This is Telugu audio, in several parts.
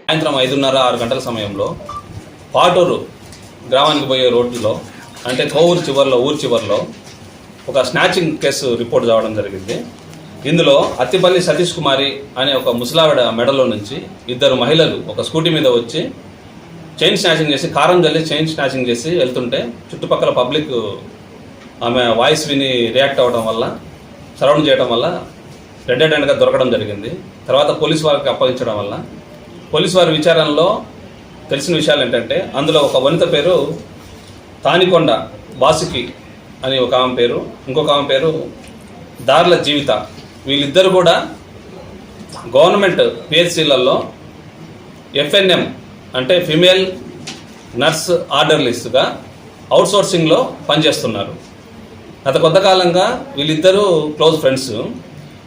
సాయంత్రం ఐదున్నర ఆరు గంటల సమయంలో పాటూరు గ్రామానికి పోయే రోడ్డులో అంటే కోవూరు చివరిలో ఊరు చివరిలో ఒక స్నాచింగ్ కేసు రిపోర్ట్ రావడం జరిగింది. ఇందులో అత్తిపల్లి సతీష్ కుమారి అనే ఒక ముసలావిడ మెడలో నుంచి ఇద్దరు మహిళలు ఒక స్కూటీ మీద వచ్చి చైన్ స్నాచింగ్ చేసి కారం జల్లి చైన్ స్నాచింగ్ చేసి వెళ్తుంటే చుట్టుపక్కల పబ్లిక్ ఆమె వాయిస్ విని రియాక్ట్ అవ్వడం వల్ల సరౌండ్ చేయడం వల్ల రెడ్ హ్యాండ్గా దొరకడం జరిగింది. తర్వాత పోలీస్ వారికి అప్పగించడం వల్ల. పోలీస్ వారి విచారణలో తెలిసిన విషయాలు ఏంటంటే అందులో ఒక వనిత పేరు తానికొండ వాసుకి అని ఒక ఆమె పేరు ఇంకొక ఆమె పేరు దార్ల జీవిత. వీళ్ళిద్దరు కూడా గవర్నమెంట్ పిహెచ్సిలలో ఎఫ్ఎన్ఎం అంటే ఫిమేల్ నర్స్ ఆర్డర్లిస్ట్గా అవుట్సోర్సింగ్లో పనిచేస్తున్నారు. గత కొంతకాలంగా వీళ్ళిద్దరూ క్లోజ్ ఫ్రెండ్స్.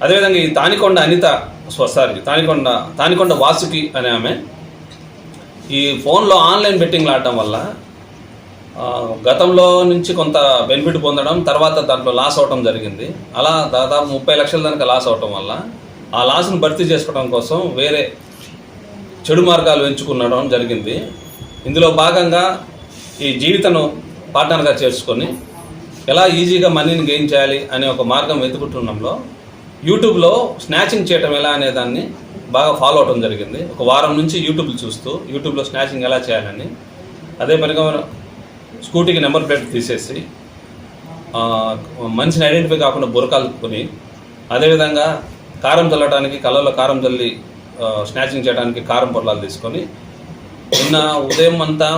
అదేవిధంగా ఈ తానికొండ అనిత సారీ తానికొండ తానికొండ వాసుకి అనే ఆమె ఈ ఫోన్లో ఆన్లైన్ బెట్టింగ్లు ఆడటం వల్ల గతంలో నుంచి కొంత బెనిఫిట్ పొందడం తర్వాత దాంట్లో లాస్ అవటం జరిగింది. అలా దాదాపు ముప్పై లక్షల దానికి లాస్ అవటం వల్ల ఆ లాస్ను భర్తీ చేసుకోవడం కోసం వేరే చెడు మార్గాలు ఎంచుకునడం జరిగింది. ఇందులో భాగంగా ఈ జీవితను పార్ట్నర్గా చేర్చుకొని ఎలా ఈజీగా మనీని గెయిన్ చేయాలి అనే ఒక మార్గం వెతుకుతుండడంలో యూట్యూబ్లో స్నాచింగ్ చేయటం ఎలా అనే దాన్ని బాగా ఫాలో అవడం జరిగింది. ఒక వారం నుంచి యూట్యూబ్ చూస్తూ యూట్యూబ్లో స్నాచింగ్ ఎలా చేయాలని అదే పనిగా స్కూటీకి నెంబర్ ప్లేట్ తీసేసి మనిషిని ఐడెంటిఫై కాకుండా బురకాలుకొని అదేవిధంగా కారం చల్లడానికి కళ్ళలో కారం చల్లి స్నాచింగ్ చేయడానికి కారం పొరలాలు తీసుకొని నిన్న ఉదయం అంతా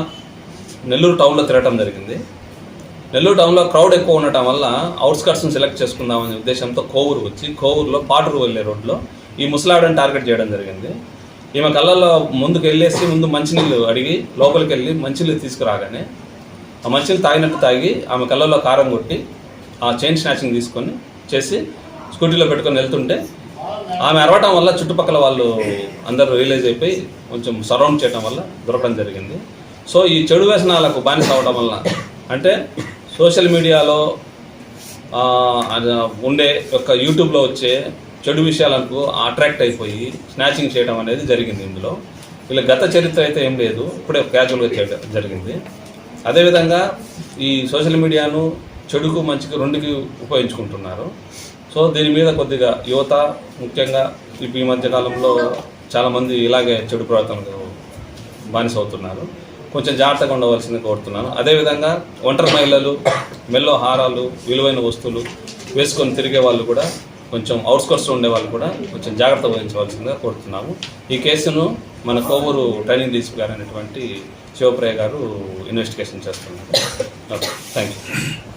నెల్లూరు టౌన్లో తిరగటం జరిగింది. నెల్లూరు టౌన్లో క్రౌడ్ ఎక్కువ ఉండటం వల్ల అవుట్స్కట్స్ని సెలెక్ట్ చేసుకుందామనే ఉద్దేశంతో కోవూరు వచ్చి కోవూరులో పాటూరు వెళ్ళే రోడ్లో ఈ ముసలాడని టార్గెట్ చేయడం జరిగింది. ఈమె కళ్ళల్లో ముందుకు వెళ్ళేసి ముందు మంచినీళ్ళు అడిగి లోపలికి వెళ్ళి మంచినీళ్ళు తీసుకురాగానే ఆ మంచినీళ్ళు తాగినట్టు తాగి ఆమె కళ్ళల్లో కారం కొట్టి ఆ చైన్ స్నాచింగ్ తీసుకొని చేసి స్కూటీలో పెట్టుకొని వెళ్తుంటే ఆమె అరవటం వల్ల చుట్టుపక్కల వాళ్ళు అందరూ రియలైజ్ అయిపోయి కొంచెం సరౌండ్ చేయడం వల్ల దొరకడం జరిగింది. సో ఈ చెడు వ్యసనాలకు బానిస అవడం వల్ల అంటే సోషల్ మీడియాలో ఉండే యొక్క యూట్యూబ్లో వచ్చే చెడు విషయాలకు అట్రాక్ట్ అయిపోయి స్నాచింగ్ చేయడం అనేది జరిగింది ఇందులో. వీళ్ళ గత చరిత్ర అయితే ఏం లేదు ఇప్పుడే క్యాజువల్గా చేయడం జరిగింది. అదేవిధంగా ఈ సోషల్ మీడియాను చెడుకు మంచికి రెండుకి ఉపయోగించుకుంటున్నారు. సో దీని మీద కొద్దిగా యువత ముఖ్యంగా ఇప్పుడు ఈ మధ్యకాలంలో చాలామంది ఇలాగే చెడు ప్రవర్తనకు బానిస అవుతున్నారు కొంచెం జాగ్రత్తగా ఉండవలసింది కోరుతున్నాను. అదేవిధంగా ఒంటరి మహిళలు మెల్లో హారాలు విలువైన వస్తువులు వేసుకొని తిరిగే వాళ్ళు కూడా కొంచెం అవుట్స్కర్ట్స్ ఉండే వాళ్ళు కూడా కొంచెం జాగ్రత్త వహించవలసిందిగా కోరుతున్నాము. ఈ కేసును మన కోవూరు ట్రైనింగ్ డీసీపీ గారు అనేటువంటి శివప్రియ గారు ఇన్వెస్టిగేషన్ చేస్తున్నారు. Okay thank you